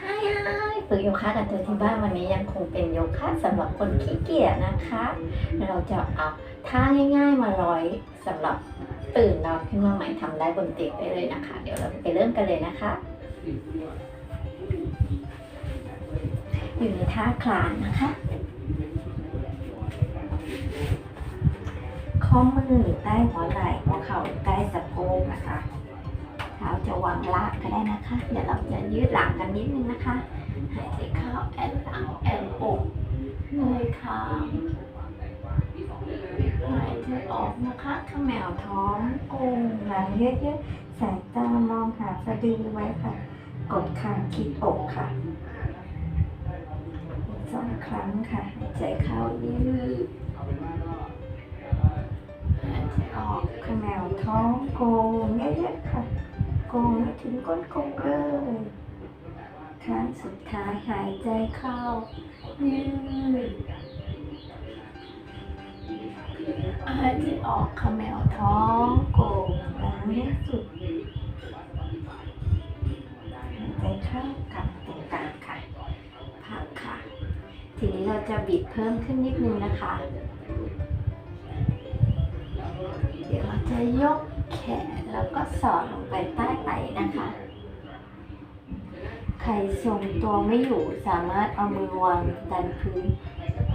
ไฮายฮฝึกโยคะกับเธอที่บ้านวันนี้ยังคงเป็นโยคะสำหรับคนขี้เกียจนะคะ เราจะเอาท่าง่ายๆมาร้อยสำหรับตื่นนอนขึ้นมาใหม่ทำได้บนเตียงได้เลยนะคะ เดี๋ยวเราไปเริ่มกันเลยนะคะ อยู่ในท่าคลานนะคะข้อมือใต้หัวไหล่หัวเข่าใต้สะโพกนะคะ ท้าจะวางลากก็ได้นะคะ เดี๋ยวเราจะยืดหลังกันนิดนึงนะคะหายใจเข้าแอนหลังแอนอกเงยคางหายใจออกนะคะขมแมวท้องโกงหลังเยอะๆสายตามองหาสะดือไว้ค่ะ กดคางคิดอกค่ะสองครั้งค่ะหายใจเข้ายืดหายใจออกขมแมวท้องโกงเยอะๆค่ะ กงให้ถึงก้นกงเลย ครั้งสุดท้ายหายใจเข้ายืดหายใจออกขมแมวท้องโกงหลังให้สุดหายใจเข้ากลับตรงกลางค่ะพักค่ะ ทีนี้เราจะบิดเพิ่มขึ้นนิดนึงนะคะ เดี๋ยวเราจะยกแขนแล้วก็สอดลงไปใต้ไหล่นะคะ ใครทรงตัวไม่อยู่สามารถเอามือวางดันพื้น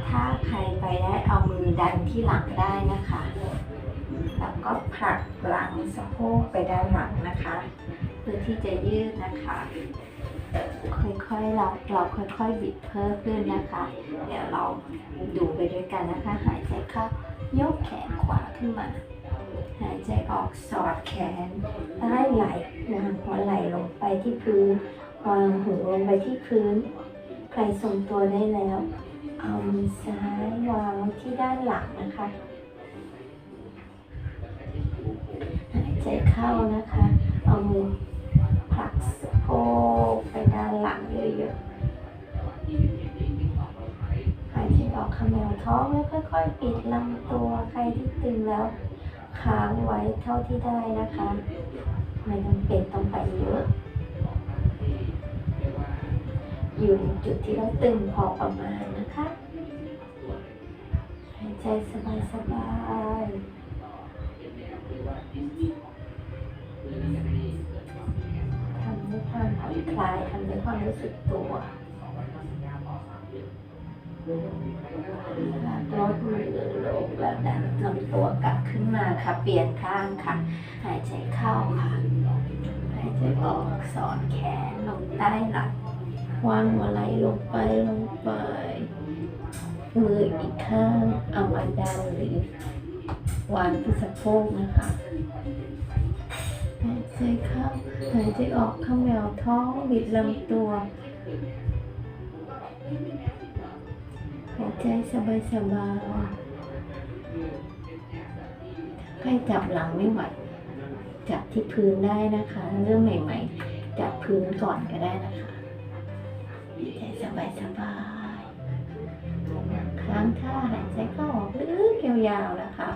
ถ้าใครไปได้เอามือดันที่หลังได้นะคะ แล้วก็ผลักหลังสะโพกไปด้านหลังนะคะ เพื่อที่จะยืดนะคะค่อยๆเราเราค่อยๆบิดเพิ่มขึ้นนะคะ เดี๋ยวเราดูไปด้วยกันนะคะ หายใจเข้า ยกแขนขวาขึ้นมา หายใจออกสอดแขนใต้ไหล่วางหัวไหล่ลงไปที่พื้น วางหูลงไปที่พื้น ใครทรงตัวได้แล้ว เอามือซ้ายวางไว้ที่ด้านหลังนะคะ หายใจเข้านะคะ เอามือผลักสะโพกไปด้านหลังเยอะๆ ขมวท้องแล้วค่อยๆ ปิดลำตัวใครที่ตึงแล้วค้างไว้เท่าที่ได้นะคะ ไม่จำเป็นต้องไปเยอะ อยู่ในจุดที่เราตึงพอประมาณนะคะ หายใจสบายๆทำด้วยความผ่อนคลายทำด้วยความรู้สึกตัว ลดมือลงแล้วดันลำตัวกลับขึ้นมาค่ะ เปลี่ยนข้างค่ะ หายใจเข้าค่ะ หายใจออกสอนแขนลงใต้หลังวางหัวไหล่ลงไปลงไป มืออีกข้างเอามาดันหรือวางที่สะโพกนะคะหายใจเข้าหายใจออกเข้าแมวท้องบิดลำตัว หายใจสบายสบายๆใครจับหลังไม่ไหว จับที่พื้นได้นะคะ เรื่องใหม่ๆ จับพื้นก่อนก็ได้นะคะหายใจสบายสบายค้างท่าหายใจเข้าออกลึกยาวๆนะคะ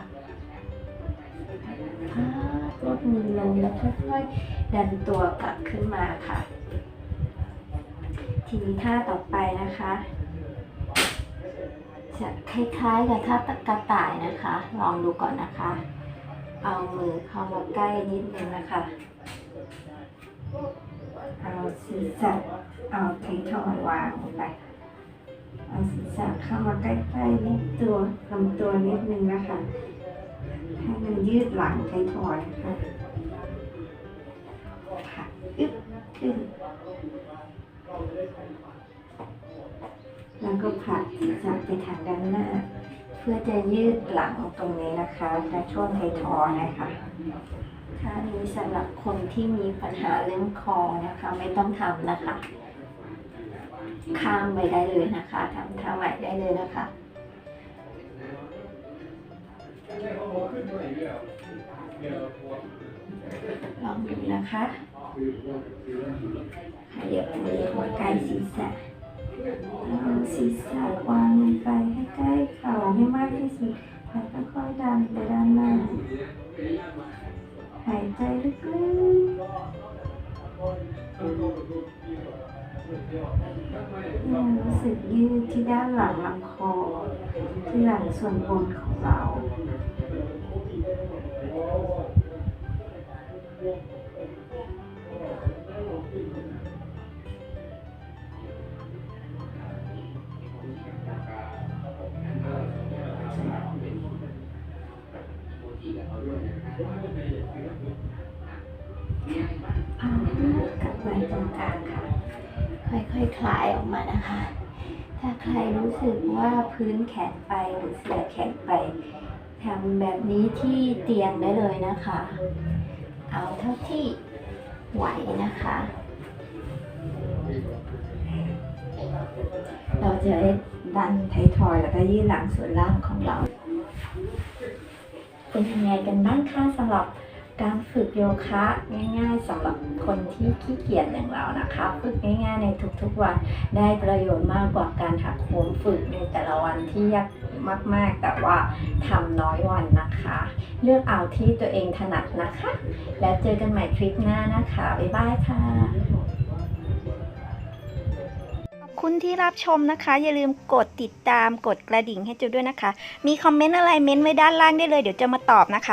พักลดมือลงแล้วค่อยๆดันตัวกลับขึ้นมาค่ะ ทีนี้ท่าต่อไปนะคะ จะคล้ายๆกับท่ากระต่ายนะคะ ลองดูก่อนนะคะ เอามือเข้ามาใกล้นิดนึงนะคะ เอาศีรษะเอาไทยทอยวางลงไปเอาศีรษะเข้ามาใกล้ๆนิดตัวลำตัวนิดนึงนะคะ ให้มันยืดหลังไทยทอยนะคะผักอึ๊บขึ้น แล้วก็ผลักศีรษะไปทางด้านหน้า เพื่อจะยืดหลังตรงนี้นะคะและช่วงไทยทอยนะคะท่านี้สำหรับคนที่มีปัญหาเรื่องคอนะคะ ไม่ต้องทำนะคะ ข้ามไปได้เลยนะคะทำท่าใหม่ได้เลยนะคะลองดูนะคะขยับมือมาใกล้ศีรษะ ศีรษะวางลงไปให้ใกล้เข่าให้มากที่สุด แล้วค่อยๆดันไปด้านหน้า หายใจลึกๆยังรู้สึกยืดที่ด้านหลังลำคอ ที่หลังส่วนบนของเรา เอากลับมาตรงกลางค่ะ ค่อยๆคลายออกมานะคะ ถ้าใครรู้สึกว่าพื้นแข็งไปหรือเสียแข็งไปทำแบบนี้ที่เตียงได้เลยนะคะ เอาเท่าที่ไหวนะคะ เราจะดันไททอยแล้วก็ยืดหลังส่วนล่างของเรา เป็นยังไงกันบ้างคะสำหรับการฝึกโยคะง่ายๆสำหรับคนที่ขี้เกียจอย่างเรานะคะ ฝึกง่ายๆในทุกๆวันได้ประโยชน์มากกว่าการหักโหมฝึกในแต่ละวันที่ยากมากๆ แต่ว่าทำน้อยวันนะคะ เลือกเอาที่ตัวเองถนัดนะคะ แล้วเจอกันใหม่คลิปหน้านะคะ บ๊ายบายค่ะ คุณที่รับชมนะคะ อย่าลืมกดติดตามกดกระดิ่งให้จูด้วยนะคะ มีคอมเมนต์อะไรเม้นต์ไว้ด้านล่างได้เลย เดี๋ยวจะมาตอบนะคะ